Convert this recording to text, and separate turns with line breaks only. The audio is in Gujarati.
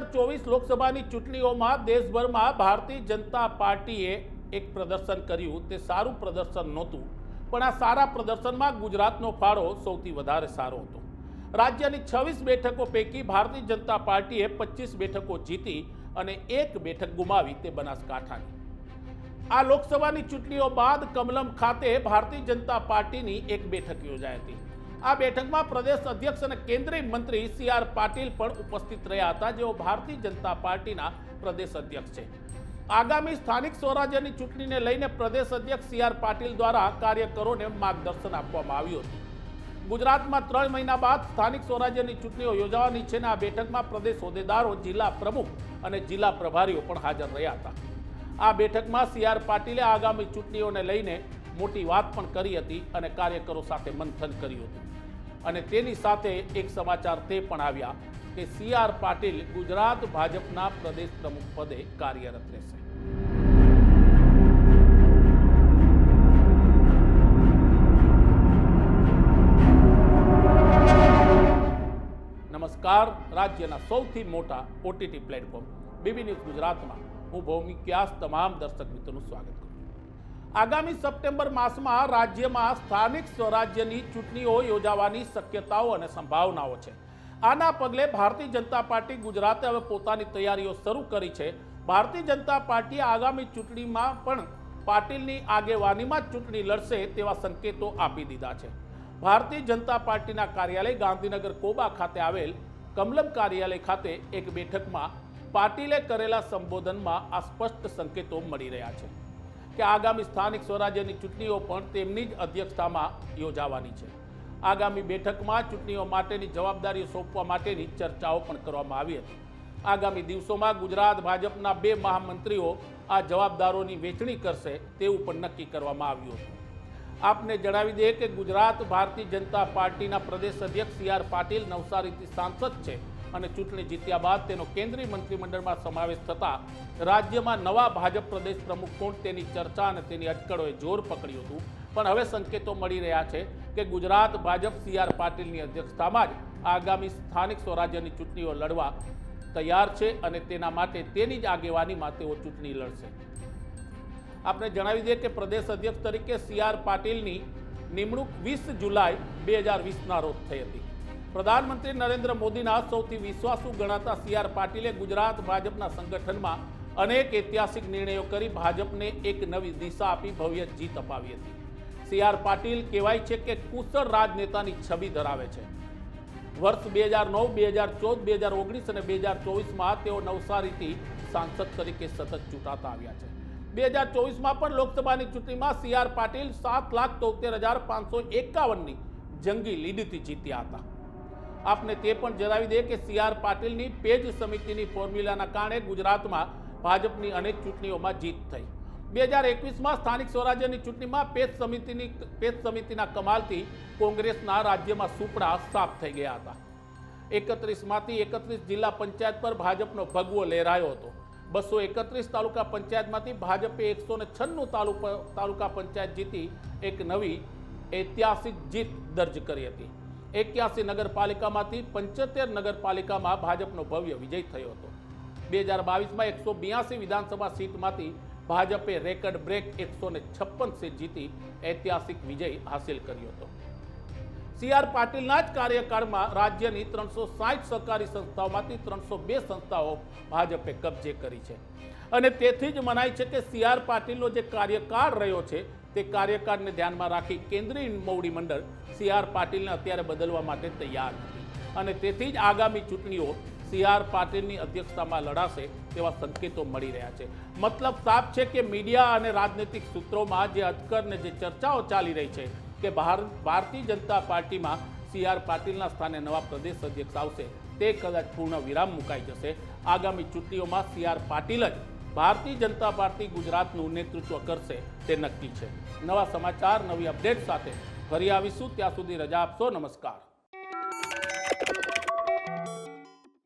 ચોવીસ લોકસભાની ચૂંટણીઓમાં દેશભરમાં ભારતીય જનતા પાર્ટીએ એક પ્રદર્શન કર્યું. તે સારું પ્રદર્શન નહોતું, પણ આ સારા પ્રદર્શનમાં ગુજરાતનો ફાળો સૌથી વધારે સારો હતો. રાજ્યની છવ્વીસ બેઠકો પૈકી ભારતીય જનતા પાર્ટીએ પચીસ બેઠકો જીતી અને એક બેઠક ગુમાવી તે બનાસકાંઠાની. આ લોકસભાની ચૂંટણીઓ બાદ કમલમ ખાતે ભારતીય જનતા પાર્ટીની એક બેઠક યોજાઈ હતી. આ બેઠકમાં પ્રદેશ અધ્યક્ષ અને કેન્દ્રીય મંત્રી સી આર પાટીલ પણ ઉપસ્થિત રહ્યા હતા, જેઓ ભારતીય જનતા પાર્ટીના પ્રદેશ અધ્યક્ષ છે. આગામી સ્થાનિક સ્વરાજ્યની ચૂંટણીને લઈને પ્રદેશ અધ્યક્ષ સી આર પાટીલ દ્વારા કાર્યકરોને માર્ગદર્શન આપવામાં આવ્યું હતું. ગુજરાતમાં ત્રણ મહિના બાદ સ્થાનિક સ્વરાજ્યની ચૂંટણીઓ યોજાવાની છે અને આ બેઠકમાં પ્રદેશ હોદ્દેદારો, જિલ્લા પ્રમુખ અને જિલ્લા પ્રભારીઓ પણ હાજર રહ્યા હતા. આ બેઠકમાં સી આર પાટીલે આગામી ચૂંટણીઓને લઈને મોટી વાત પણ કરી હતી અને કાર્યકરો સાથે મંથન કર્યું હતું. અને તેની સાથે એક સમાચાર તે પણ આવ્યા કે સી આર પાટીલ ગુજરાત ભાજપના પ્રદેશ પ્રમુખ પદે કાર્યરત રહેશે. નમસ્કાર, રાજ્યના સૌથી મોટા ઓટીટી પ્લેટફોર્મ, બીબી ન્યૂઝ ગુજરાતમાં. હું ભૌમિક વ્યાસ, તમામ દર્શક મિત્રોનું સ્વાગત કરું આગામી સપ્ટેમ્બર માસમાં રાજ્યમાં સ્થાનિક સ્વરાજ્યની ચૂંટણીઓ યોજાવાની શક્યતાઓ અને સંભાવનાઓ છે. આના પગલે ભારતીય જનતા પાર્ટી ગુજરાતે હવે પોતાની તૈયારીઓ શરૂ કરી છે. ભારતીય જનતા પાર્ટીએ આગામી ચૂંટણીમાં પણ પાટીલની આગેવાનીમાં ચૂંટણી લડશે તેવા સંકેતો આપી દીધા છે. ભારતીય જનતા પાર્ટીના કાર્યાલય ગાંધીનગર કોબા ખાતે આવેલ કમલમ કાર્યાલય ખાતે એક બેઠકમાં પાટીલે કરેલા સંબોધનમાં આ સ્પષ્ટ સંકેતો મળી રહ્યા છે. કે આગામી સ્થાનિક સ્વરાજ્યની ચૂંટણીઓ પણ તેમની જ અધ્યક્ષતામાં યોજાવાની છે. આગામી બેઠકમાં ચૂંટણીઓ માટેની જવાબદારીઓ સોંપવા માટેની ચર્ચાઓ પણ કરવામાં આવી હતી. આગામી દિવસોમાં ગુજરાત ભાજપના બે મહામંત્રીઓ આ જવાબદારોની વહેંચણી કરશે તેવું પણ નક્કી કરવામાં આવ્યું હતું. આપને જણાવી દઈએ કે ગુજરાત ભારતીય જનતા પાર્ટીના પ્રદેશ અધ્યક્ષ સી આર પાટીલ નવસારીથી સાંસદ છે. અને ચૂંટણી જીત્યા બાદ તેનો કેન્દ્રીય મંત્રીમંડળમાં સમાવેશ થતાં રાજ્યમાં નવા ભાજપ પ્રદેશ પ્રમુખ કોણ તેની ચર્ચા અને તેની અટકળોએ જોર પકડ્યું હતું. પણ હવે સંકેતો મળી રહ્યા છે કે ગુજરાત ભાજપ સી આર પાટીલની અધ્યક્ષતામાં જ આગામી સ્થાનિક સ્વરાજ્યની ચૂંટણીઓ લડવા તૈયાર છે અને તેના માટે તેની જ આગેવાનીમાં તેઓ ચૂંટણી લડશે. આપણે જણાવી દઈએ કે પ્રદેશ અધ્યક્ષ તરીકે સી આર પાટીલની નિમણૂક વીસ જુલાઈ બે હજાર વીસના રોજ થઈ હતી. પ્રધાનમંત્રી નરેન્દ્ર મોદીના સૌથી વિશ્વાસુ ગણાતા સી આર પાટીલે ગુજરાત ભાજપના સંગઠનમાં અનેક ઐતિહાસિક નિર્ણયો કરી ભાજપને એક નવી દિશા આપી ભવ્ય જીત અપાવી હતી. સી આર પાટીલ કહેવાય છે કે કુશળ રાજનેતાની છબી ધરાવે છે. વર્ષ બે હજાર નવ, બે હજાર ચૌદ, બે હજાર ઓગણીસ અને બે હજાર ચોવીસમાં તેઓ નવસારીથી સાંસદ તરીકે સતત ચૂંટાતા આવ્યા છે. બે હજાર ચોવીસમાં પણ લોકસભાની ચૂંટણીમાં સી આર પાટીલ સાત લાખ તોતેર હજાર પાંચસો એકાવનની જંગી લીડથી જીત્યા હતા. આપને તે પણ જણાવી દઈએ કે સી આર પાટીલની પેજ સમિતિની ફોર્મ્યુલાના કારણે ગુજરાતમાં ભાજપની અનેક ચૂંટણીઓમાં જીત થઈ. બે હજાર એકવીસમાં સ્થાનિક સ્વરાજ્યની ચૂંટણીમાં પેજ સમિતિની, પેજ સમિતિના કમાલથી કોંગ્રેસના રાજ્યમાં સુપડા સાફ થઈ ગયા હતા. એકત્રીસમાંથી એકત્રીસ જિલ્લા પંચાયત પર ભાજપનો ભગવો લહેરાયો હતો. બસો એકત્રીસ તાલુકા પંચાયતમાંથી ભાજપે એકસો ને છન્નું તાલુકા તાલુકા પંચાયત જીતી એક નવી ઐતિહાસિક જીત દર્જ કરી હતી. એક્યાસી નગરપાલિકામાંથી પંચોતેર નગરપાલિકામાં ભાજપનો ભવ્ય વિજય થયો હતો. બે હજાર બાવીસમાં એકસો બ્યાસી વિધાનસભા સીટમાંથી ભાજપે રેકર્ડ બ્રેક એકસો ને છપ્પન સીટ જીતી ઐતિહાસિક વિજય હાંસિલ કર્યો હતો. સી આર પાટીલના જ કાર્યકાળમાં રાજ્યની ત્રણસો સાઠ સરકારી સંસ્થાઓમાંથી ત્રણસો બે સંસ્થાઓ ભાજપે કબજે કરી છે. અને તેથી જ મનાય છે કે સી આર પાટીલનો જે કાર્યકાળ રહ્યો છે તે કાર્યકાળને ધ્યાનમાં રાખી કેન્દ્રીય મોવડી મંડળ સી આર પાટીલને અત્યારે બદલવા માટે તૈયાર નથી. અને તેથી જ આગામી ચૂંટણીઓ સી આર પાટીલની અધ્યક્ષતામાં લડાશે તેવા સંકેતો મળી રહ્યા છે. મતલબ સાફ છે કે મીડિયા અને રાજનૈતિક સૂત્રોમાં જે અટકરને જે ચર્ચાઓ ચાલી રહી છે કે ભાર- ભારતીય જનતા પાર્ટીમાં સી આર પાટીલના સ્થાને નવા પ્રદેશ અધ્યક્ષ આવશે, તે કદાચ પૂર્ણ વિરામ મુકાઈ જશે. આગામી ચૂંટણીઓમાં સી આર પાટીલ જ ભારતીય જનતા પાર્ટી ગુજરાતનું નેતૃત્વ કરશે તે નક્કી છે. નવા સમાચાર, નવી અપડેટ સાથે ફરી આવીશું. ત્યાં સુધી રજા આપશો. નમસ્કાર.